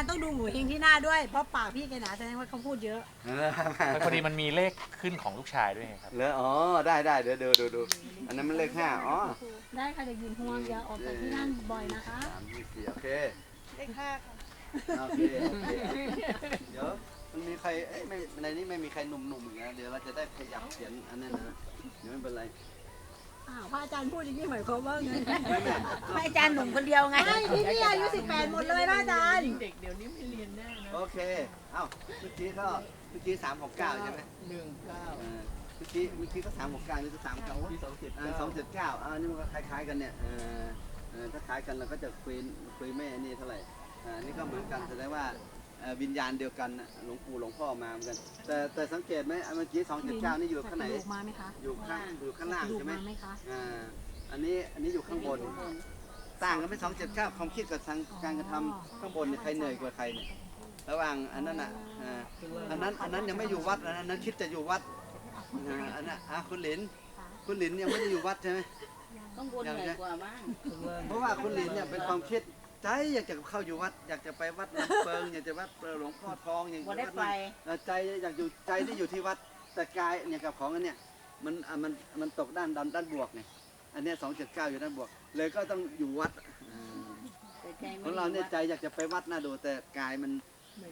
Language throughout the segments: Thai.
ย์ต้องดูหมูเฮงที่หน้าด้วย เพราะปากพี่แกหนาแสดงว่าเขาพูดเยอะเออมาพอดีมันมีเลขขึ้นของลูกชายด้วยไงครับเหรออ๋อได้ได้เดี๋ยวดูดูดูอันนั้นมันเลขห้าอ๋อได้ค่ะเด็กหญิงห่วงอย่าออกจากที่นั่นบ่อยนะคะสามยี่สี่โอเคเลขห้าค่ะโอเคโอเคเดี๋ยวมันมีใครเอ้ยไม่ในนี้ไม่มีใครหนุ่มๆอีกนะเดี๋ยวเราจะได้ขยับเสียงอันนั้นนะเดี๋ยวไม่เป็นไร อ้าวพระอาจารย์พูดอย่างนี้หมายความว่าไงไม่ไม่ไม่อาจารย์หนุ่มคนเดียวไงใช่พี่พี่อายุ18หมดเลยพระอาจารย์ เด็กเดี๋ยวนี้ไม่เรียนแน่นะโอเค เอ้าเมื่อกี้ก็เมื่อกี้สามหกเก้าใช่ไหมหนึ่งเก้าเออเมื่อกี้เมื่อกี้ก็สามหกเก้านี่ก็สามเก้าที่สองเจ็ดอ่าเก้าสองเจ็ดเก้าอ่านี่มันก็คล้ายๆกันเนี่ยเออเออถ้าคล้ายกันเราก็จะคุยคุยไม่นี่เท่าไหร่อ่านี่ก็เหมือนกันแสดงว่าเอ่อ วิญญาณเดียวกันน่ะหลวงปู่หลวงพ่อมาเหมือนกัน แต่แต่สังเกตไหมอะเมื่อกี้สองเจ็ดเก้านี่อยู่ข้างไหนกระดูกมาไหมคะอยู่ข้างอยู่ข้างล่างกระดูกใช่ไหมมาไหมคะอ่าอันนี้อันนี้อยู่ข้างบน ต่างกันไม่สองเจ็ดเก้าความคิดกับทางการกระทำข้างบนเนี่ยใครเหนื่อยกว่าใครเนี่ยระหว่างอันนั้นอะอ่าอันนั้นอันนั้นยังไม่อยู่วัดอันนั้นอันนั้นคิดจะอยู่วัดอ่าอันนั้นอะคุณหลิน คุณหลินยังไม่ได้อยู่วัดใช่ไหม ต้องบนเหนื่อยกว่ามั้งเพราะว่าคุณหลินเนี่ยเป็นความคิด ใจอยากจะเข้าอยู่วัด อยากจะไปวัดน้ำเปิงอยากจะวัดหลวงพ่อทองอย่างบ่ได้ไปเอ่อใจอยากอยู่ใจที่อยู่ที่วัดแต่กายเนี่ยกับของอันเนี้ยมันอะมันมันตกด้านด้านด้านบวกไงอันเนี้สองเจ็ดเก้าอยู่ด้านบวก เลยก็ต้องอยู่วัดอ่าแต่ใจขไม่องเราเนี่ยใจอยากจะไปวัดน่าดูแต่กายมัน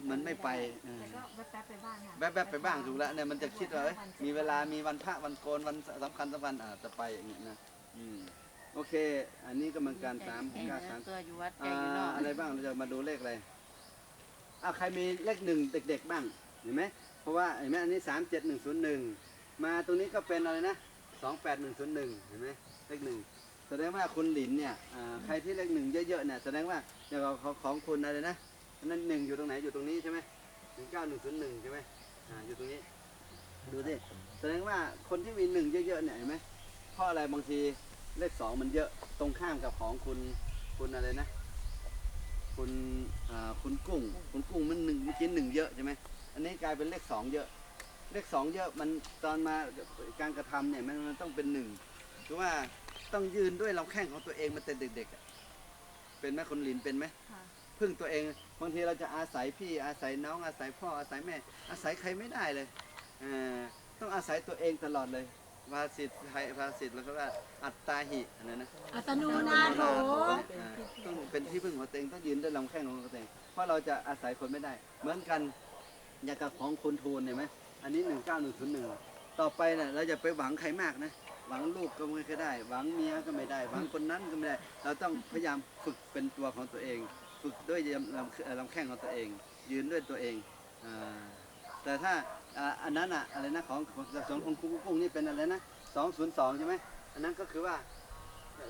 มันไม่ไปเออก็แป๊บๆไปบ้างค่ะแวบๆไปบ้างถูกแล้วเนี่ยมันจะคิดว่าเอ้ยมีเวลามีวันพระวันโกนวันสำคัญสำคัญอ่าจะไปอย่างเงี้ยนะอืม โอเค อันนี้ก็เหมือนกันสามใจเก้าสามตัวอยู่วัดใจอ่าอยู่นอกอะไรบ้างเราจะมาดูเลขอะไรอ้าวใครมีเลขหนึ่งเด็ก ๆบ้างเห็นไหมเพราะว่าเห็นไหมอันนี้สามเจ็ดหนึ่งศูนย์หนึ่งมาตรงนี้ก็เป็นอะไรนะสองแปดหนึ่งศูนย์หนึ่งเห็นไหมเลขหนึ่งแสดงว่าคุณหลินเนี่ยอ่าใครที่เลขหนึ่งเยอะๆเนี่ยแสดงว่าอย่างของของคุณอะไรนะอันนั้นหนึ่งอยู่ตรงไหนอยู่ตรงนี้ใช่ไหมหนึ่งเก้าหนึ่งศูนย์หนึ่งใช่ไหมอ่าอยู่ตรงนี้ ดูดิแสดงว่าคนที่มีหนึ่งเยอะๆเนี่ยเห็นไหมเพราะอะไรบางที เลขสองมันเยอะตรงข้ามกับของคุณคุณอะไรนะ คุณอ่าคุณกุ้ง คุณกุ้งมันหนึ่งเมื่อกี้หนึ่งเยอะใช่ไหมอันนี้กลายเป็นเลขสองเยอะ เลขสองเยอะมันตอนมาการกระทำเนี่ยมันมันต้องเป็นหนึ่งคือว่าต้องยืนด้วยลำแข้งของตัวเองมาแต่เด็กๆอะเป็นไหมคนหลินเป็นไหมพึ่งตัวเองบางทีเราจะอาศัยพี่อาศัยน้องอาศัยพ่ออาศัยแม่ อาศัยใครไม่ได้เลยอ่าต้องอาศัยตัวเองตลอดเลย ภาษิตไทยภาษิตแล้วก็ว่าอัตตาหิอันนั้นนะอัตโนนาโถอ่าต้องเป็นที่พึ่งของตัวเองต้องยืนด้วยลำแข้งของตัวเองเพราะเราจะอาศัยคนไม่ได้ เหมือนกันอย่างกับของคุณทูนเห็นไหมอันนี้หนึ่งเก้าหนึ่งศูนย์หนึ่งต่อไปเน่ะเราอย่าไปหวังใครมากนะหวังลูกก็ไม่ได้ หวังเมียก็ไม่ได้หวังคนนั้นก็ไม่ได้ เราต้องพยายามฝึกเป็นตัวของตัวเอง ฝึกด้วยลำเอ่อลำแข้งของตัวเอง ยืนด้วยตัวเองอ่าแต่ถ้า อ่าอันนั้นอะอะไรนะของของสองของคุณกุ้งนี่เป็นอะไรนะสองศูนย์สองใช่ไหมอันนั้นก็คือว่า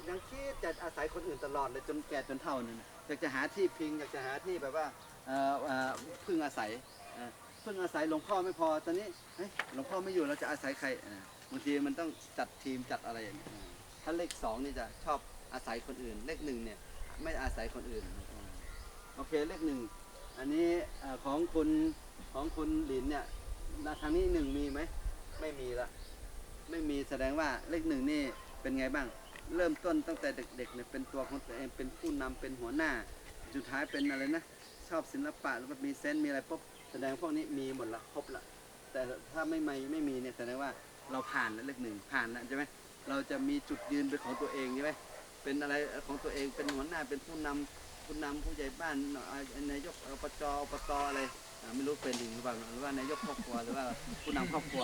ยังคิดจะอาศัยคนอื่นตลอดเลยจนแก่จนเฒ่านั่นน่ะอยากจะหาที่พิงอยากจะหาที่แบบว่าเอ่อเอ่อพึ่งอาศัยเอ่อพึ่งอาศัยหลวงพ่อไม่พอตอนนี้เฮ้ยหลวงพ่อไม่อยู่เราจะอาศัยใครเอ่อบางทีมันต้องจัดทีมจัดอะไรอย่างเงี้ยถ้าเลขสองนี่จะชอบอาศัยคนอื่น เลขหนึ่งเนี่ยไม่อาศัยคนอื่นโอเคเลขหนึ่งอันนี้เอ่อของคุณของคุณหลินเนี่ย ทางนี้หนึ่งมีไหม ไม่มีละ ไม่มีแสดงว่าเลขหนึ่งนี่เป็นไงบ้าง เริ่มต้นตั้งแต่เด็กๆเนี่ยเป็นตัวของตัวเองเป็นผู้นำเป็นหัวหน้า สุดท้ายเป็นอะไรนะ ชอบศิลปะแล้วก็มีเซนส์มีอะไรปุ๊บแสดงพวกนี้มีหมดละครบละแต่ถ้าไม่ไม่ไม่มีเนี่ยแสดงว่าเราผ่านแล้วเลขหนึ่งผ่านแล้วใช่ไหมเราจะมีจุดยืนเป็นของตัวเองใช่ไหมเป็นอะไรของตัวเองเป็นหัวหน้าเป็นผู้นำผู้นำผู้ใหญ่บ้านนายกอบจอบตอะไรอ่า ไม่รู้เป็นหรือเปล่าหรือว่านายกครอบครัวหรือว่าผู้นำครอบครัว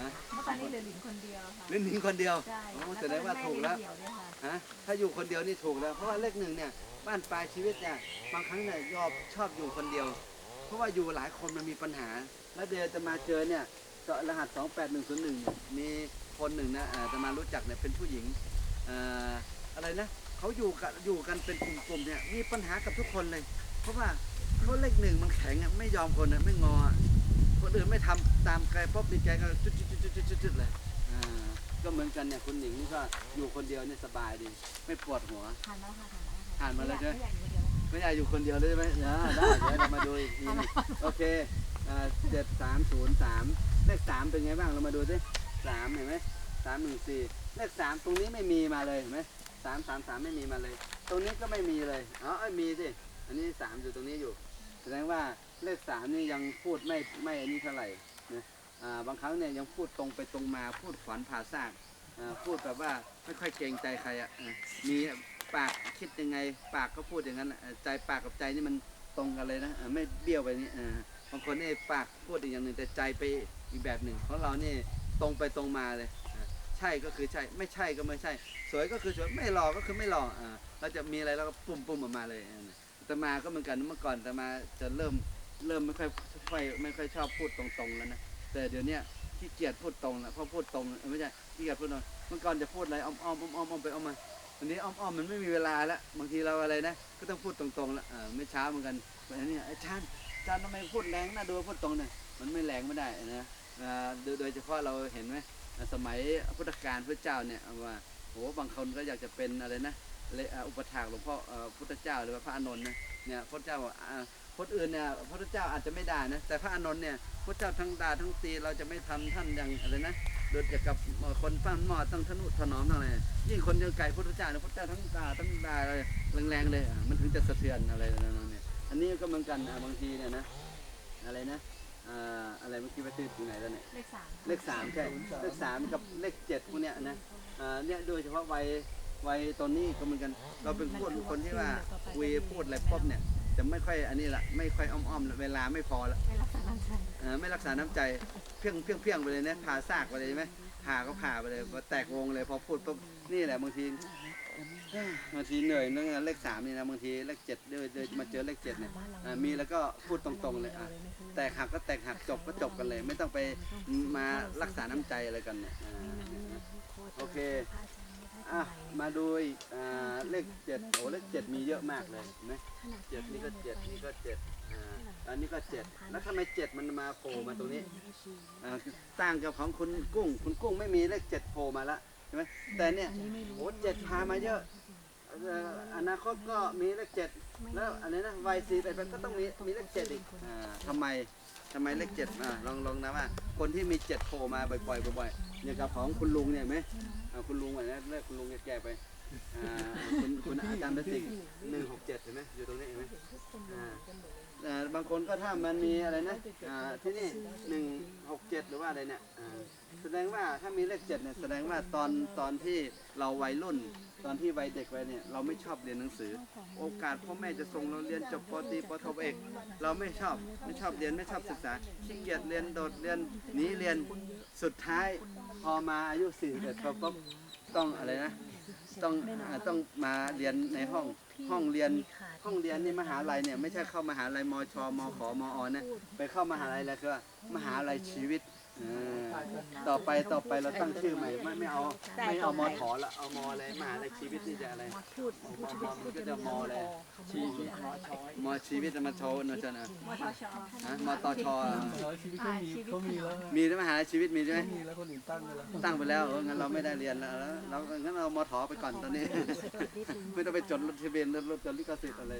ฮะเมื่อตอนนี้เหลือหลินคนเดียวค่ะเล่นหญิงคนเดียวใช่โอ้แสดงว่าถูกแล้วเดี่ยวด้วยค่ะฮะถ้าอยู่คนเดียวนี่ถูกแล้ว เพราะว่าเลขหนึ่งเนี่ยบ้านปลายชีวิตเนี่ยบางครั้งเนี่ยยอบชอบอยู่คนเดียว เพราะว่าอยู่หลายคนมันมีปัญหา แล้วเดี๋ยวจะมาเจอเนี่ยเจาะรหัส 28101เนี่ยมีคนหนึ่งนะอ่าจะมารู้จักเนี่ยเป็นผู้หญิงเอ่ออะไรนะเขาอยู่กันอยู่กันเป็นกลุ่มๆเนี่ยมีปัญหากับทุกคนเลย เพราะว่า เขาเลขหนึ่งมันแข็งอะไม่ยอมคนอะไม่งออะคนอื่นไม่ทำตามใครป๊อบดีใจก็จุดจุดจุดจุดจุดจุดเลยอ่าก็เหมือนกันเนี่ยคุณหนิงนี่ก็อยู่คนเดียวเนี่ยสบายดี ไม่ปวดหัว ทานแล้วค่ะทานแล้วค่ะทานมาแล้วใช่ไหมไม่อยากอยู่คนเดียวแล้วไม่อยากอยู่คนเดียวเลยใช่ไหมเออได้ เดี๋ยวเรามาดูอีกทีหนึงโอเคเจ็ดสามศูนย์สามเลขสามเป็นไงบ้าง เรามาดูสิสามเห็นไหมสามหนึ่งสี่เลขสามตรงนี้ไม่มีมาเลยเห็นไหมสามสามสามไม่มีมาเลย ตรงนี้ก็ไม่มีเลย อ๋อเอ้ยมีสิ อันนี้สามอยู่ตรงนี้อยู่ แสดงว่าเลขสามนี่ยังพูดไม่ไม่อันนี้เท่าไหร่นะอ่าบางครั้งเนี่ยยังพูดตรงไปตรงมาพูดขวัญผ่าซากอ่าพูดแบบว่าไม่ค่อยเกรงใจใครอะอ่ามีปากคิดยังไง ปากก็พูดอย่างนั้นใจปากกับใจนี่มันตรงกันเลยนะไม่เบี้ยวไปนี่อ่าบางคนนี่ปากพูดอีกอย่างหนึ่งแต่ใจไปอีกแบบหนึ่งของเรานี่ตรงไปตรงมาเลยใช่ก็คือใช่ไม่ใช่ก็ไม่ใช่ สวยก็คือสวยไม่หล่อก็คือไม่หล่ออ่าเราจะมีอะไรเราก็ปุ่มปุ่มออกมาเลย ต่มาก็เหมือนกันเมื่อก่อนแต่มาจะเริ่มเริ่มไม่ค่อยค่อยไม่ค่อยชอบพูดตรงๆแล้วนะแต่เดี๋ยวนี้ขี้เกียจพูดตรงแล้วพราะพูดตรงไม่ใช่ขี้เกียจพูดตรงเมื่อก่อนจะพูดอะไรอ้อมอ้อมอ้อมอ้อมไปอ้อมมาวันนี้อ้อมๆมันไม่มีเวลาแล้วบางทีเราอะไรนะก็ต้องพูดตรงๆแล้วไม่ช้าเหมือนกันแบบนี้อาจารย์อาจารย์ทำไมพูดแรงนะดูพูดตรงเนี่ยมันไม่แรงไม่ได้นะโดยเฉพาะเราเห็นไหมสมัยพุทธกาลพระเจ้าเนี่ยเอาว่าโหบางคนก็อยากจะเป็นอะไรนะ เลยอ่าอุปถากหลวงพ่อเอ่อพุทธเจ้าหรือว่าพระอานนท์นะเนี่ยพระเจ้าบอกอ่าคนอื่นเนี่ยพระเจ้าอาจจะไม่ได้นะแต่พระอานนท์เนี่ยพระเจ้าทั้งด่าทั้งตีเราจะไม่ทำท่านอย่างอะไรนะโดยเกี่ยวกับคนฟันหมอต้องทนุถนอมทั้งอะไรยิ่งคนยังไก่พระเจ้าเนี่ยพระเจ้าทั้งด่าทั้งด่าเลยแรงๆเลยอะมันถึงจะสะเทือนอะไรนั่นเนี่ยอันนี้ก็เหมือนกันอะบางทีเนี่ยนะอะไรนะอ่าอะไรเมื่อกี้ไปตื่นถึงไหนแล้วเนี่ยเลขสามเลขสามใช่เลขสามกับเลขเจ็ดพวกเนี้ยนะอ่าเนี่ยโดยเฉพาะวัย วัยตอนนี้ก็เหมือนกัน เราเป็นคนคนที่ว่าคุยพูดอะไรป๊บเนี่ยจะไม่ค่อยอันนี้ละไม่ค่อยอ้อมๆละเวลาไม่พอละไม่รักษาน้ำใจเออไม่รักษาน้ำใจเพี้ยงเพียงเพียงไปเลยนะผ่าซากไปเลยไหมผ่าก็ผ่าไปเลยพอแตกวงเลยพอพูดปุ๊บนี่แหละบางทีบางทีเหนื่อยเรื่องเลขสามนี่นะบางทีเลขเจ็ดเดินมาเจอเลขเจ็ดเนี่ยอ่ามีแล้วก็พูดตรงๆเลยอะแตกหักก็แตกหักจบก็จบกันเลย ไม่ต้องไปมารักษาน้ำใจอะไรกันเนี่ยอ่าโอเค อะมาดูอีกอ่าเลขเจ็ดโอ้เลขเจ็ดมีเยอะมากเลยเห็นไหมเจ็ดนี่ก็เจ็ดนี่ก็เจ็ดอ่าอันนี้ก็เจ็ดแล้วทำไมเจ็ดมันมาโผล่มาตรงนี้อ่าต่างกับของคุณกุ้ง คุณกุ้งไม่มีเลขเจ็ดโผล่มาละใช่ไหมแต่เนี่ยโอ้เจ็ดพามาเยอะเอ่ออนาคตก็มีเลขเจ็ดแล้วอันนี้นะวัยสี่ไปก็ต้องมีมีเลขเจ็ดอีกอ่าทำไมทำไมเลขเจ็ดอ่าลองลองนะว่า คนที่มีเจ็ดโผล่มาบ่อยๆบ่อยๆเนี่ยกับของคุณลุงเนี่ยเห็นไหม อาคุณลุงไปนะเลิกคุณลุงแก่ไปอ่าคุณคุณอาจารย์เบสิกหนึ่งหกเจ็ดเห็นไหมอยู่ตรงนี้เห็นไหมอ่าอ่าบางคนก็ถ้ามันมีอะไรนะอ่าที่นี่หนึ่งหกเจ็ดหรือว่าอะไรเนี่ยอ่าแสดงว่าถ้ามีเลขเจ็ดเนี่ยแสดงว่าตอนตอนที่เราวัยรุ่น ตอนที่วัยเด็กวัยเนี่ยเราไม่ชอบเรียนหนังสือ โอกาสพ่อแม่จะส่งเราเรียนจบปตรีปโทเอก เราไม่ชอบไม่ชอบเรียนไม่ชอบศึกษาขี้เกียจเรียนโดดเรียนหนีเรียนสุดท้ายพอมาอายุสี่เอ็ดปุ๊บต้องอะไรนะต้องต้องมาเรียนในห้องห้องเรียนห้องเรียนนี่มหาลัยเนี่ยไม่ใช่เข้ามหาลัยมชมขมอนะไปเข้ามหาลัยแล้วคือมหาลัยชีวิต ต่อไปต่อไปเราตั้งชื่อใหม่ไม่ไม่เอาไม่เอามอถละเอามออะไรมหาลัยชีวิตนี่จะอะไรมมมันก็จะมอะไรชีวิตมชีวิตจะมาโชว์นะจ๊ะนะมทชฮะมตชอชีวิตก็มีเขามีแล้วมีมหาชีวิตมีใช่ไหมมีแล้วคนอื่นตั้งไปแล้วตั้งไปแล้วเอองั้นเราไม่ได้เรียนแล้วแล้วเรางั้นเรามอถไปก่อนตอนนี้ ไม่ต้องไปจดรถทะเบียนรถรถจดลิขสิทธิ์อะไร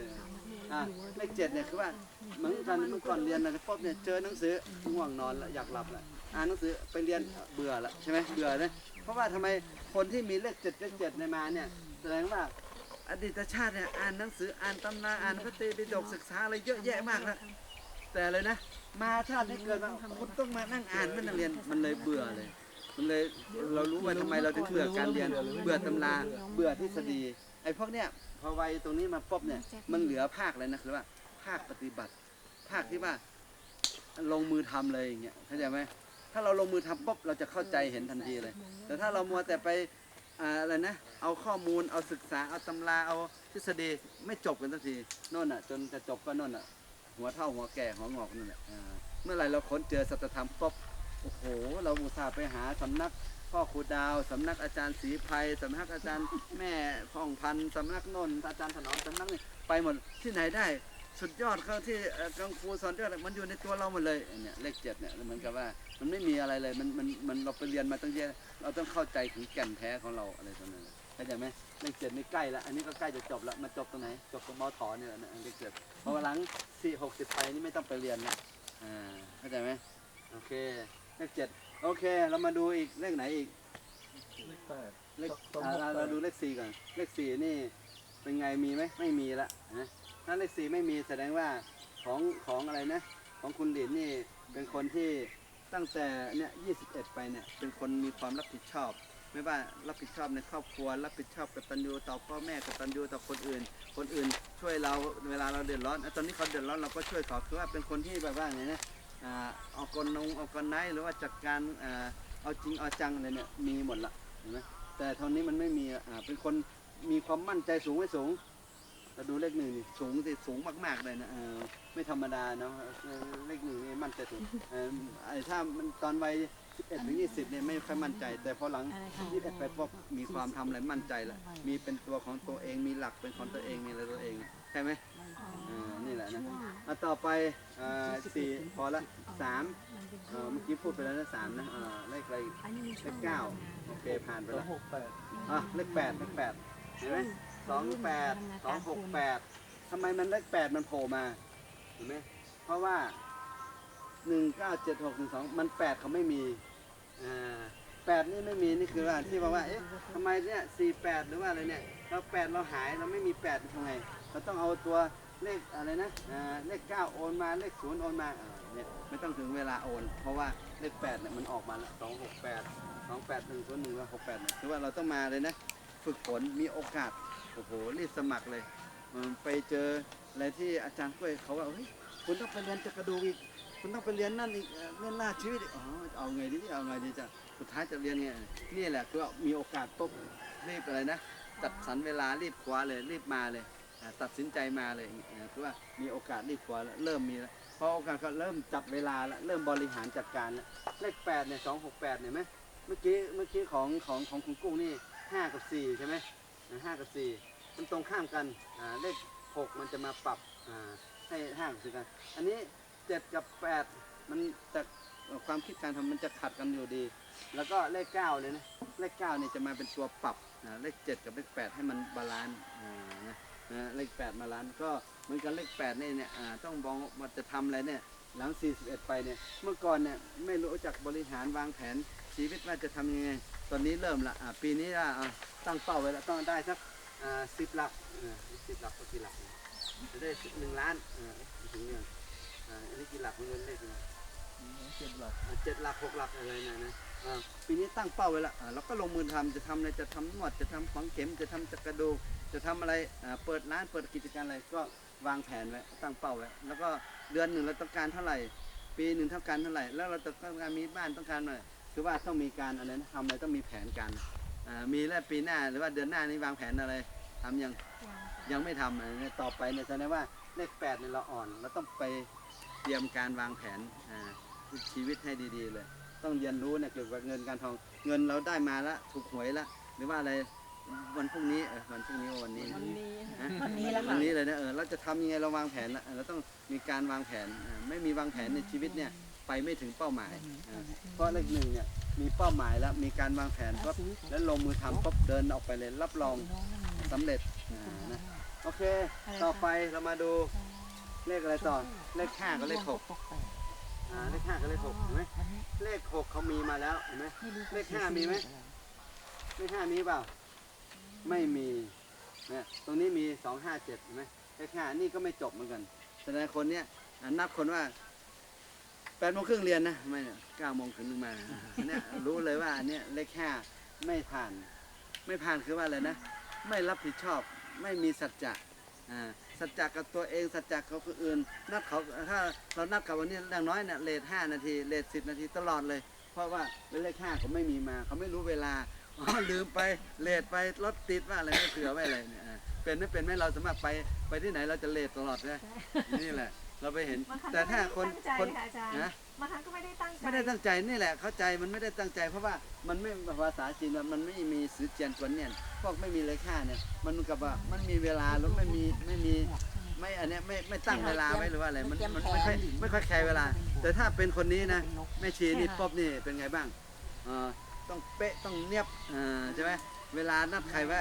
อะเลขเจ็ดเนี่ยคือว่าเหมือนกันเมื่อก่อนเรียนนะป๊บเนี่ยเจอหนังสือง่วงนอนแล้วอยากหลับล้วอ่านหนังสือไปเรียนเบื่อละใช่ไหมเบื่อนะเพราะว่าทำไมคนที่มีเลขเจ็ดเลขเจ็ดในมาเนี่ยแสดงว่าอดีตชาติเนี่ยอ่านหนังสืออ่านตำราอ่านพระไตปิฎกศึกษาอะไรเยอะแยะมากนะแต่เลยนะ มาชาตินี้เกิดมาคุณต้องมานั่งอ่านไม่นั่งเรียนมันเลยเบื่อเลยมันเลยเรารู้ว่าทำไมเราถึงเบื่อการเรียนเบื่อตำราเบื่อทฤษฎีไอ้พวกเนี้ย พอวัยตรงนี้มาปุ๊บเนี่ย มันเหลือภาคเลยนะคือว่า ภาคปฏิบัติ ภาคที่ว่า ลงมือทำเลยอย่างเงี้ยเข้าใจไหมถ้าเราลงมือทำปุ๊บเราจะเข้าใจเห็นทันทีเลย แต่ถ้าเรามัวแต่ไปอ่าอะไรนะ เอาข้อมูลเอาศึกษาเอาตำราเอาทฤษฎีไม่จบกันสักทีโน่นอะ จนจะจบก็โน่นอะ หัวเท่าหัวแก่หัวงอกนั่นแหละอ่าเมื่อไหร่เราค้นเจอสัจธรรมปุ๊บโอ้โห เราอุตส่าห์ไปหาสำนัก พ่อครูดาว สำนักอาจารย์ศรีภัย สำนักอาจารย์แม่พ่องพันธ์สำนักนนท์อาจารย์ถนอมสำนักนี่ไปหมดที่ไหนได้สุดยอดเขาที่กังฟูสอนยอดมันอยู่ในตัวเราหมดเลยเนี่ยเลขเจ็ดเนี่ยเหมือนกับว่ามันไม่มีอะไรเลยมันมันมันเราไปเรียนมาตั้งเยอะเราต้องเข้าใจถึงแก่นแท้ของเราอะไรตรงนั้นเข้าใจไหมเลขเจ็ดนี่ใกล้ล้วอันนี้ก็ใกล้จะจบล้วมาจบตรงไหนจบตรงมอถอเนี่ยแหละนะเลขเจ็ดพอวันหลังสี่หกสิบไปนี่ไม่ต้องไปเรียนล้วอ่าเข้าใจไหมโอเคเลขเจ็ด โอเค เรามาดูอีกเลขไหนอีก เลขแปด เลขต้องอ่าบอกเราไปเราดูเลขสี่ก่อน เลขสี่นี่เป็นไงมีไหมไม่มีละนะนั่นเลขสี่ไม่มีแสดงว่าของของอะไรนะ ของคุณหลินนี่เป็นคนที่ตั้งแต่เนี่ย21ไปเนี่ยเป็นคนมีความรับผิดชอบ ไม่ว่ารับผิดชอบในครอบครัว รับผิดชอบกตัญญูต่อพ่อแม่กตัญญูต่อคนอื่น คนอื่นช่วยเราเวลาเราเดือดร้อนอะตอนนี้เขาเดือดร้อนเราก็ช่วยเขาคือว่าเป็นคนที่แบบว่าไงนะอ่า เอากลนงเอากลไนหรือว่าจัดการอ่าเอาจริงเอาจังอะไรเนี่ยมีหมดละเห็นไหมแต่เท่านี้มันไม่มีอ่าเป็นคนมีความมั่นใจสูงไม่สูงเราดูเลขหนึ่งนี่สูงสิสูงมากๆเลยนะเออไม่ธรรมดาเนาะเออเลขหนึ่งนี่มั่นใจสูงเออไอ้ถ้ามันตอนวัย11ถึง20เนี่ยไม่ค่อยมั่นใจ แต่พอหลังยี่สิบแปดปุ๊บมีความทำอะไรมั่นใจแล้วมีเป็นตัวของตัวเองมีหลักเป็นของตัวเองมีอะไรตัวเองใช่ไหมอ่า นี่แหละนะอะต่อไปอ่าสี่พอละสามเอ่อเมื่อกี้พูดไปแล้วนะสามนะอ่าเลขอะไรเลขเก้าโอเคผ่านไปสองแล้ว หกแปดอะเลขแปดเลขแปดเห็นไหมสองแปดสองหกแปดทำไมมันเลขแปดมันโผล่มาเห็นไหมเพราะว่าหนึ่งเก้าเจ็ดหกหนึ่งสองมันแปดเขาไม่มีอ่าแปดนี่ไม่มีนี่คือว่าที่บอกว่าเอ๊ะทำไมเนี่ยสี่แปดหรือว่าอะไรเนี่ยเราแปดเราหายเราไม่มีแปดทำไงเราต้องเอาตัว เลขอะไรนะอ่าเลขเก้าโอนมาเลขศูนย์โอนมาอ่าเนี่ยไม่ต้องถึงเวลาโอน เพราะว่าเลขแปดเนี่ยมันออกมาแล้วสองหกแปดสองแปดหนึ่งศูนย์หนึ่งหกแปดเนี่ยคือว่าเราต้องมาเลยนะ ฝึกฝนมีโอกาสโอ้โหรีบสมัครเลยอืมไปเจออะไรที่อาจารย์กล้วยเขาว่าเฮ้ยคุณต้องไปเรียนจักรดูอีก คุณต้องไปเรียนนั่นอีกเอ่อเรื่องหน้าชีวิตอีกอ๋อเอาไงดีเอาไงดีจะสุดท้ายจะเรียนไงนี่แหละคือว่ามีโอกาสปุ๊บรีบอะไรนะจัดสรรเวลารีบคว้าเลยรีบมาเลย ตัดสินใจมาเลยอ่าคือว่ามีโอกาสรีบคว้าแล้วเริ่มมีแล้วพอโอกาสก็เริ่มจับเวลาแล้วเริ่มบริหารจัดการแล้วเลขแปดเนี่ยสองหกแปดเนี่ยไหมเมื่อกี้เมื่อกี้ของของของคุณกุ้งนี่ห้ากับสี่ใช่ไหมห้ากับสี่มันตรงข้ามกันอ่าเลขหกมันจะมาปรับอ่าให้ห้ากับสี่กันอันนี้เจ็ดกับแปดมันแต่ความคิดการทำมันจะขัดกันอยู่ดี แล้วก็เลขเก้าเลยนะเลขเก้าเนี่ยจะมาเป็นตัวปรับนะเลขเจ็ดกับเลขแปดให้มันบาลานซ์ นะนะเลขแปดบาลานซ์ก็เหมือนกันเลขแปดเนี่ยเนี่ยอ่าต้องมองว่าจะทำอะไรเนี่ยหลัง 41 ไปเนี่ยเมื่อก่อนเนี่ยไม่รู้จักบริหารวางแผนชีวิตว่าจะทำยังไง ตอนนี้เริ่มละอ่าปีนี้อะอ่าตั้งเป้าไว้แล้วต้องได้สักสิบหลักสิบหลักก็กี่หลักเนี่ยจะได้หนึ่งล้านอ่าถึงเนี่ยอ่าอันนี้กี่หลักมันเงินเลขนะเจ็ดหลักอ่าเจ็ดหลักหกหลักอะไรนะนะอ่าปีนี้ตั้งเป้าไว้และอ่าเราก็ลงมือทำจะทำอะไรจะทำนวดจะทำฝังเข็มจะทำจักระดูก จะทำอะไรอ่าเปิดร้านเปิดกิจการอะไรก็วางแผนไว้ตั้งเป้าไว้แล้วก็เดือนหนึ่งเราต้องการเท่าไหร่ ปีหนึ่งต้องการเท่าไหร่ แล้วเราต้องการมีบ้านต้องการอะไรคือว่าต้องมีการอะไรนะทำอะไรต้องมีแผนการอ่ามีแล้วปีหน้าหรือว่าเดือนหน้านี้วางแผนอะไรทำยังยังไม่ทำอันนี้ต่อไปเนี่ยแสดงว่าเลขแปดเนี่ยเราอ่อนเราต้องไปเตรียมการวางแผนอ่าชีวิตให้ดีๆเลย ต้องเรียนรู้เนี่ยเกี่ยวกับเงินการทองเงินเราได้มาแล้วถูกหวยแล้วหรือว่าอะไร วันพรุ่งนี้เออวันพรุ่งนี้วันนี้วันนี้วันนี้แล้วค่ะวันนี้เลยนะเออเราจะทำยังไงเราวางแผนละเออเราต้องมีการวางแผนอ่าไม่มีวางแผนในชีวิตเนี่ยไปไม่ถึงเป้าหมายอ่าเพราะเลขหนึ่งเนี่ยมีเป้าหมายแล้วมีการวางแผนปั๊บแล้วลงมือทำปั๊บเดินออกไปเลยรับรองสำเร็จอ่านะโอเค ต่อไปเรามาดูเลขอะไรต่อเลขห้ากับเลขหก อ่าเลขห้ากับเลขหกเห็นไหมเลขหกเขามีมาแล้วเห็นไหมเลขห้ามีไหมเลขห้ามีเปล่า ไม่มีนี่ยตรงนี้มีสองห้าเจ็ดเห็นไหมเลขห้านี่ก็ไม่จบเหมือนกันแสดงคนเนี้ยนับคนว่าแปดโมงครึ่งเรียนนะไม่เนี่ยเก้าโมงถึงมาเนี่ยรู้เลยว่าอันเนี้ยเลขห้าไม่ผ่าน ไม่ผ่านคือว่าอะไรนะ ไม่รับผิดชอบไม่มีสัจจะอ่าสัจจะกับตัวเองสัจจะกับคนอื่น นัดเขาถ้าเรานัดกับวันนี้อย่างน้อยเนี่ยเลทห้านาทีเลทสิบนาทีตลอดเลย เพราะว่าเลขห้าเขาไม่มีมาเขาไม่รู้เวลา อ๋อลืมไปเลทไปรถติดว่าอะไรไม่เผื่อไว้อะไรเนี่ยอ่าเป็นไม่เป็นไหม่เราสามารถไปไปที่ไหนเราจะเลทตลอดเลยนี่แหละ เราไปเห็น บางครั้งแต่ถ้าคนก็คนไม่ได้ตั้งใจค่ะอาจารย์นะ บางครั้งก็ไม่ได้ตั้งใจไม่ได้ตั้งใจนี่แหละเข้าใจมันไม่ได้ตั้งใจ เพราะว่ามันไม่ภาษาจีนมันไม่มีสือเจียนกวนเนี่ยพวกไม่มีเลขห้าเนี่ย มันเหมือนกับว่ามันมีเวลาแล้วไม่มีไม่มีไม่อันเนี้ยไม่ไม่ตั้งเวลาไว้หรือว่าอะไรมันมันไม่ค่อยไม่ค่อยแคร์เวลา แต่ถ้าเป็นคนนี้นะแม่ชีนี่ป๊อบนี่เป็นไงบ้างเออ ต้องเป๊ะต้องเนียบเออใช่ไหมเวลานัดใครว่า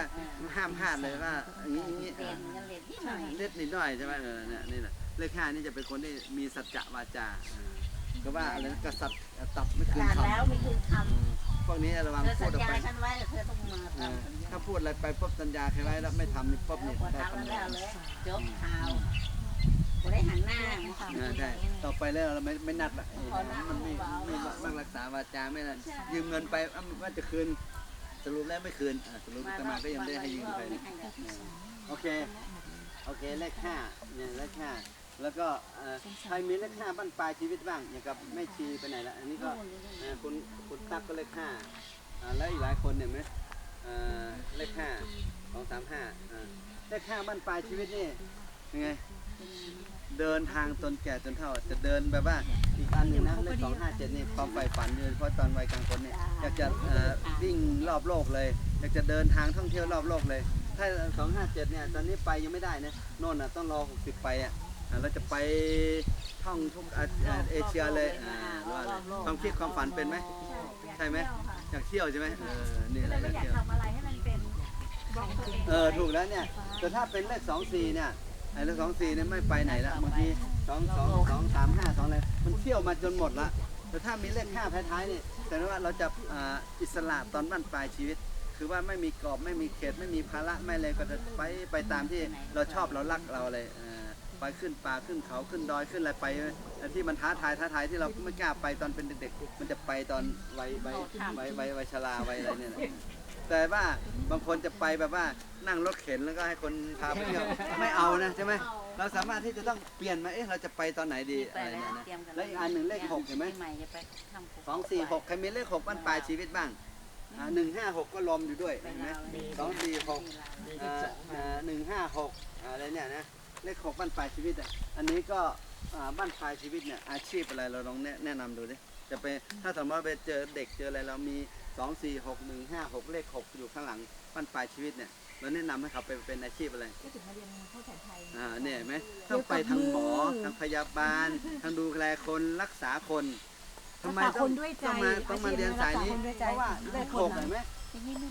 ห้ามพลาดเลยว่าอย่างนี้อย่างนี้เอเด่อนกันเล็ดนิดหน่อยเล็ดนิดหน่อยใช่ไหมเออเนี่ยนี่แหละเลขห้านี่จะเป็นคนที่มีสัจจะวาจาเออก็ว่าอะไรนะกษัตริย์ตับไม่คืนการคำแล้วไม่คืนคพวกนี้ระวังเธอพูสัดญออกญาไปฉันไว้เธอต้องมาเออทำสัญญาถ้าพูดอะไรไปปุ๊บสัญญาใครไว้แล้วไม่ทำนี่ปุ๊บนี่พอได้ทำทำแล้วเลยเลยจบข่าว บ่ได้หันหน้ามาทำอ่าใช่ต่อไปแล้วเราไม่ไม่นัดละขอนัดมันไม่เบาๆไม่บ้างรักษาวาจาไม่นั่นยืมเงินไปอ้าวว่าจะคืนสรุปแล้วไม่คืนอ่าสรุปอาตมาก็ยังไม่ได้ให้ยืมไปนะโอเคโอเคเลขห้าเนี่ยเลขห้าแล้วก็เอ่อใครมีเลขห้าบ้านปลายชีวิตบ้างอย่างกับแม่ชีไปไหนละอันนี้ก็เอ่อคุณคุณตั๊กก็เลขห้าอ่าแล้วอีกหลายคนเนี่ยไหมเอ่อเลขห้าสองสามห้าอ่าเลขห้าบ้านปลายชีวิตนี่ยังไง เดินทางจนแก่จนเฒ่า จะเดินแบบว่าอีกอันหนึ่งนะเลขสองห้าเจ็ดนี่ความใฝ่ฝันเลยเพราะตอนวัยกลางคนเนี่ยอยากจะเอ่อวิ่งรอบโลกเลยอยากจะเดินทางท่องเที่ยวรอบโลกเลย ถ้าสองห้าเจ็ดเนี่ยตอนนี้ไปยังไม่ได้นะโน่นน่ะต้องรอหกสิบไปอะอ่าเราจะไปท่องทุกอาอ่าเอเชียเลยอ่าว่าเลยความคิดความฝันเป็นไหม ใช่ไหม อยากเที่ยวใช่ไหมเออนี่แหละอยากเที่ยว ทำอะไรให้มันเป็นบอกตัวเอง เออถูกแล้วเนี่ยแต่ถ้าเป็นเลขสองสี่เนี่ย ไอ้เลขสองสี่เนี่ยไม่ไปไหนละบางทีสองสองสองสามห้าสองอะไรมันเที่ยวมาจนหมดละแต่ถ้ามีเลขห้าท้ายๆนี่แสดงว่าเราจะอ่าอิสระตอนบั้นปลายชีวิต คือว่าไม่มีกรอบไม่มีเขตไม่มีภาระไม่อะไรก็จะไปไปตามที่เราชอบเรารักเราอะไรเออไปขึ้นป่าขึ้นเขาขึ้นดอยขึ้นอะไรไปแต่ที่มันท้าทายท้าทายที่เราไม่กล้าไปตอนเป็นเด็กๆมันจะไปตอนวัยวัยวัยวัยวัยชราวัยอะไรเนี่ยนะ แต่ว่าบางคนจะไปแบบว่านั่งรถเข็นแล้วก็ให้คนพาไปเที่ยวไม่เอานะใช่ไหมเราสามารถที่จะต้องเปลี่ยนมาเอ๊ะเราจะไปตอนไหนดีอะไรเนี่ยนะและอีกอันหนึ่งเลขหกเห็นไหมใหม่จะไปทำสองสี่หกใครมีเลขหกบ้านปลายชีวิตบ้างอ่าหนึ่งห้าหกก็ลมอยู่ด้วยเห็นไหมสองสี่หกอ่าอ่าหนึ่งห้าหกอะไรเนี่ยนะเลขหกบ้านปลายชีวิตอะอันนี้ก็อ่าบ้านปลายชีวิตเนี่ยอาชีพอะไรเราลองแนะแนะนำดูดิจะไปถ้าสมมติว่าไปเจอเด็กเจออะไรเรามี สองสี่หกหนึ่งห้าหกเลขหกอยู่ข้างหลังบ้านปลายชีวิตเนี่ยเราแนะนำให้เขาไปเป็นอาชีพอะไรก็ถึงมาเรียนภาษาไทยอ่าเนี่ยเห็นไหมต้องไปทางหมอทางพยาบาลทางดูแลคนรักษาคนทำไมรักษาต้คองนด้วยใจต้องมาต้องมาเรียนสายนี้รักษาคนด้วยใจเพราะว่าได้เลขคนหกนะเห็นไหม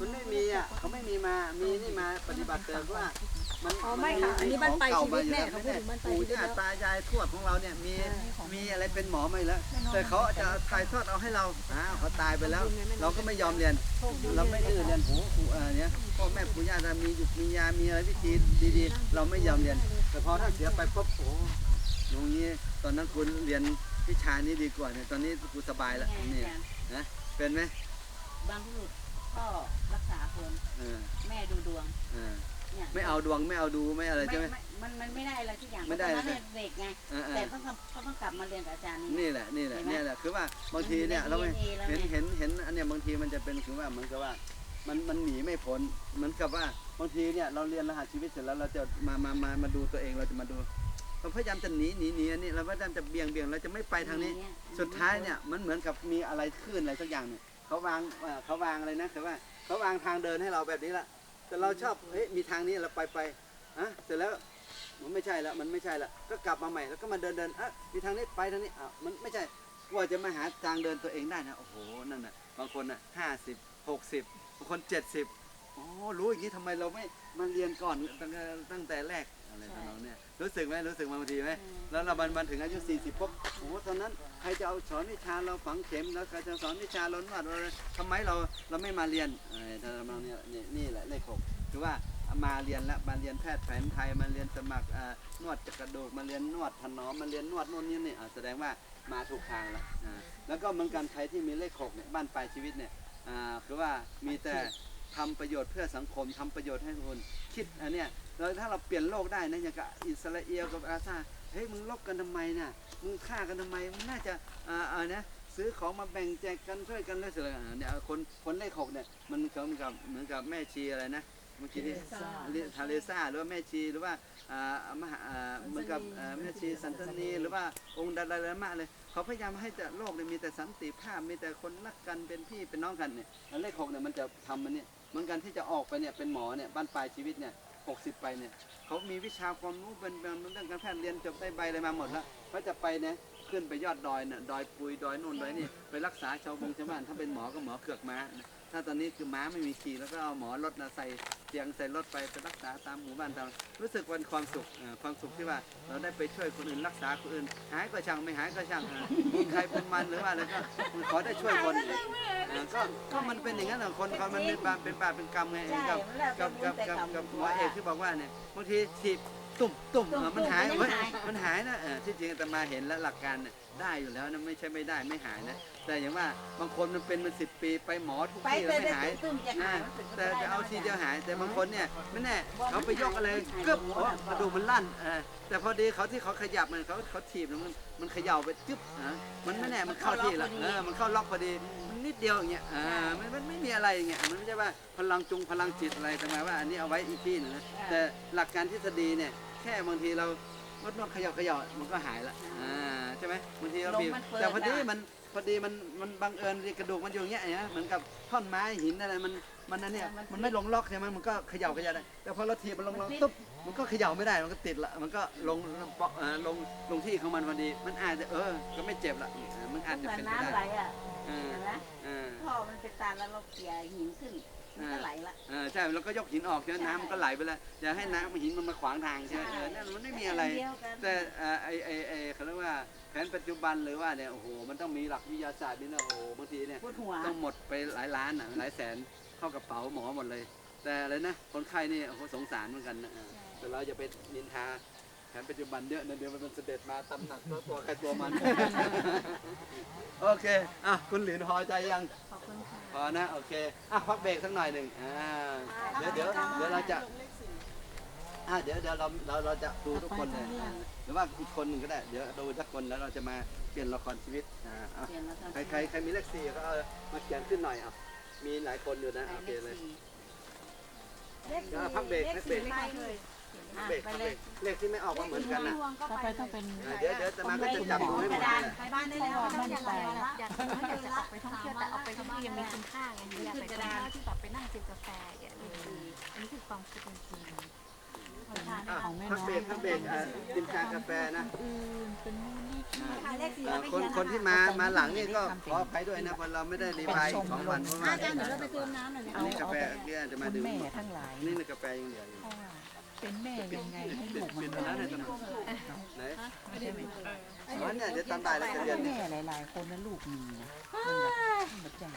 มันไม่มีอะเขาไม่มีมามีนี่มาปฏิบัติเติมว่า มันอ๋อไม่ค่ะอันนี้บ้านปลายชีวิตแน่ของเขาพูดถึงบ้านปลายปู่ชีวิตย่าแล้วตายายทวดของเราเนี่ยมีมีอะไรเป็นหมอมาอีกแล้ว แต่เขาจะถ่ายทอดเอาให้เราอ้าวเขาตายไปแล้ว เราก็ไม่ยอมเรียน เราไม่ดื้อเรียนหูหูเออเนี้ยพ่อแม่ปู่ย่าจะมีหยุดมียามีอะไรวิธีดีๆ เราไม่ยอมเรียน แต่พอถ้าเสียไปปุ๊บโอ้ลุงนี้ตอนนั้นคุณเรียนวิชานี้ดีกว่าเนี่ยตอนนี้กูสบายแล้วนี่นะเป็นไหมบางทีก็รักษาคนเออแม่ดูดวงเออ เนี่ยไม่เอาดวงไม่เอาดูไม่อะไรใช่ไหม มันมันไม่ได้อะไรทุกอย่างไม่ได้เพราะตอนเลยนั้นเด็กไงเออเอแต่อต้องเขาต้องกลับมาเรียนกับอาจารย์นี่ นี่แหละนี่แหละเห็นไหมนี่แหละคือว่าบางทีเนี่ยมันเรามีไม่ DNA แล้วเห็นไงเห็นเห็นอันเนี้ยบางทีมันจะเป็นคือว่าเหมือนกับว่ามันมันหนีไม่พ้นเหมือนกับว่าบางทีเนี่ยเราเรียนรหัสชีวิตเสร็จแล้วเราจะมามามามาดูตัวเองเราจะมาดูเราพยายามจะหนีหนีหนีอันนี้เราพยายามจะเบี่ยงเบี่ยงเราจะไม่ไปทางนี้สุดท้ายเนี่ยมันเหมือนกับมีอะไรขึ้นอะไรสักอย่างเนี่ยเขาวางเอ่อเขาวางอะไรนะคือว่าเขาวางทางเดินให้เราแบบนี้ละ แต่เราชอบเฮ้ยมีทางนี้เราไปไปอะเสร็จแล้วมันไม่ใช่แล้วมันไม่ใช่ละก็กลับมาใหม่แล้วก็มาเดินเดินอะมีทางนี้ไปทางนี้อะมันไม่ใช่กว่าจะมาหาทางเดินตัวเองได้นะโอ้โหนั่นน่ะบางคนน่ะห้าสิบหกสิบบางคนเจ็ดสิบโอ้รู้อย่างนี้ทำไมเราไม่มาเรียนก่อนตั้งแต่ตั้งแต่แรกอะไรทำนองเนี่ยรู้สึกไหมรู้สึกมาบางทีไหมแล้วเราบันบันถึงอายุ40ปุ๊บโอ้โหตอนนั้นใครจะเอาสอนวิชาเราฝังเข็มแล้วใครจะสอนวิชาเรานวดเราทำไมเราเราไม่มาเรียนออแต่เรนี่ยนี่นี่แหละเลขหกคือว่ามาเรียนแล้วมาเรียนแพทย์แผนไทยมาเรียนสมัครอ่านวดจักระดูกมาเรียนนวดถนอมมาเรียนนวดนู่นนี่นี่แสดงว่ามาถูกทางแล้วอ่าแล้วก็เหมือนกันใครที่มีเลขหกเนี่ยบ้านปลายชีวิตเนี่ยอ่าคือว่ามีแต่ทำประโยชน์เพื่อสังคมทำประโยชน์ให้คนคิดอันเนี้ยเราถ้าเราเปลี่ยนโลกได้นะอย่างกับอิสราเอลกับอาซา เฮ้ยมึงลบกันทำไมน่ะมึงฆ่ากันทำไมมึงน่าจะอ่าอ่านะซื้อของมาแบ่งแจกกันช่วยกันเลยสิอ่าเนี่ยคนคนเลขหกเนี่ยมันเหมือนกับเหมือนกับแม่ชีอะไรนะเมื่อกี้นี่ทาเลซ่าหรือว่าแม่ชีหรือว่าอ่ามหาอ่าเหมือนกับอ่าแม่ชีสันตนีหรือว่าองค์ดาลามะเลยเขาพยายามให้แต่โลกเนี่ยมีแต่สันติภาพมีแต่คนรักกันเป็นพี่เป็นน้องกันเนี่ยแล้วเลขหกเนี่ยมันจะทำมันเนี่ยเหมือนกันที่จะออกไปเนี่ยเป็นหมอเนี่ยบ้านปลายชีวิตเนี่ย 60 ไปเนี่ยเขามีวิชาความรู้เป็นเรื่องการแพทย์เรียนจบได้ใบอะไรมาหมดแล้วเขาจะไปเนี่ยขึ้นไปยอดดอยเนี่ยดอยปุยดอยนู่นดอยนี่ไปรักษาชาวบงชาวบ้านถ้าเป็นหมอก็หมอเกือกม้า ถ้าตอนนี้คือม้าไม่มีขี่แล้วก็เอาหมอรถนะใส่เตียงใส่รถไปไปรักษาตามหมู่บ้านตามรู้สึกวันความสุขเอ่อความสุขที่ว่าเราได้ไปช่วยคนอื่นรักษาคนอื่น หายก็ช่างไม่หายก็ช่างเออมีใครเป็นมันหรือว่าอะไรก็ขอได้ช่วยคนเออก็ก็มันเป็นอย่างนั้นอะคนเขามันเป็นบาปเป็นบาปเป็นกรรมไงใช่กับมันแล้วกับแต่กับบุญแต่กับกรรมกับหมอเอกที่บอกว่าเนี่ยบางทีฉีดตุ่มตุ่มมเออมันหายมเว้ยมันหายมันหายนะเออที่จริงอาตมาเห็นแล้วหลักการเนี่ย ได้อยู่แล้วนะไม่ใช่ไม่ได้ไม่หายนะ แต่อย่างว่าบางคนมันเป็นมันสิบปีไปหมอทุกไปที่แล้วแต่ไม่หายตุ้มจะหาอ่ายมันเป็นไปแต่ได้จะเอาทีเดียวหาย แต่บางคนเนี่ยไม่แน่บอกเขาไปยกอะไรมันหายกึบหมดโอ้อะกระดูกมันลั่นเออแต่พอดีเขาที่เขาขยับมันเขาเขาถีบแล้วมันมันเขย่าไปจึ๊บอะมันไม่แน่มันเข้าที่ละเออมันเข้าล็อกพอดีมันนิดเดียวอย่างเงี้ยอ่ามันมันไม่มีอะไรอย่างเงี้ยมันไม่ใช่ว่าพลังจุงพลังจิตอะไรแต่หมายว่าอันนี้เอาไว้อีกที่หนึงนะแต่หลักการทฤษฎีเนี่ยแค่บางทีเรานวดนวดเขย่าเขย่ามันก็หายละอ่าใช่ไหมบางทีเราบีบลมมันเปิดแต่พอดีได้มันพอดีมันมันบังเอิญที่กระดูกมันอยู่อย่างเงี้ยนะเหมือนกับท่อนไม้หินอะไรมันมันนั่นเนี่ยมันไม่ลงล็อกใช่ไหมมันก็เขย่าเขย่าได้แต่พอเราถีบมันลงล็อกตุ๊บมันก็เขย่าไม่ได้มันก็ติดละมันก็ลงเปาะเอ่อลงลงที่ของมันพอดี มันอาจจะเออ ก็ไม่เจ็บละเออมันอาจจะเหมือนเป็นไปน้ำไหลได้อะเออเห็นไหมเออ ท่อมันเป็นตาแล้วเราเกลี่ยหินขึ้นมันก็ไหลละ เออใช่แล้วก็ยกหินออกใช่ไหมน้ำมันก็ไหลไปแล้วอย่าให้น้ำหินมันมาขวางทางใช่ไหมเออนั่นมันไม่มีอะไร เดียวกันแต่เอ่อไอไอไอเขาเรียกว่า แผนปัจจุบันหรือว่าเนี่ยโอ้โหมันต้องมีหลักวิทยาศาสตร์นี่นะโอ้โหบางทีเนี่ยปวดหัว ต้องหมดไปหลายล้านอะหลายแสนเข้ากระเป๋าหมอหมดเลย แต่อะไรนะคนไข้นี่โอ้โหสงสารเหมือนกันนะเออแต่เราอย่าไปนินทาแผนปัจจุบันเยอะนะเดี๋ยวมันเสด็จมาตำหนักตัวตัวใครตัวมัน โอเคอะคุณหลินพอใจยังขอบคุณค่ะ พอนะโอเคอะพักเบรกสักหน่อยหนึ่งอ่าเดี๋ยวเดี๋ยวเดี๋ยวเราจะอะเดี๋ยวเดี๋ยวเราเราเราจะดูทุกคนเลยอะ หรือว่าอีกคนหนึ่งก็ได้ เดี๋ยวดูสักคนแล้วเราจะมาเปลี่ยนละครชีวิตอ่าอะเปลี่ยนมาทำใครใครใครมีเลขสี่ก็เอามาเขียนขึ้นหน่อยอะมีหลายคนอยู่นะใครโอเคเลขเลยสี่อะพักเบรกพักเบรก ไปเลยพักเบรกพักเบรกเลขที่ไม่ออกก็เหมือนกันนะต่อไปต้องเป็น อะเดี๋ยวเดี๋ยวจะมาก็จะจับดูให้หมดเลยไปบ้านได้แล้วมั่นใจอยากอยากจะออกไปท่องเที่ยวแต่ออกไปท่องเที่ยวยังมีคุณค่าไงอยากไปท่องเที่ยวที่แบบไปนั่งจิบกาแฟอย่างเงี้ยอันนี้คือความคิดจริงๆ อะพักเบรกพักเบรกอะกินชากาแฟนะอื่นเป็นนู่นนี่อะเลขสี่เอ่อไม่คนเขียนคนที่มามาหลังนี่ก็ขออภัยด้วยนะเพราะเราไม่ได้รีบายสองวันเพราะว่าอาจารย์เดี๋ยวเราไปเติมน้ำหน่อยนะอันนี้กาแฟเนี่ยจะมาคุณดื่มแม่ทั้งหลายนี่ในกาแฟยังเหลืออยู่เพราะว่าเป็นแม่ยังไงให้ลูกมันปิดได้แล้วในตำนานไหนใช่ไหมอ๋อเนี่ยเดี๋ยวตอนบ่ายเราจะเรียนแม่หลาย ๆ คนนะลูกมีนะมันแบบมันแบบจ่าง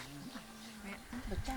มันแบบจ่าง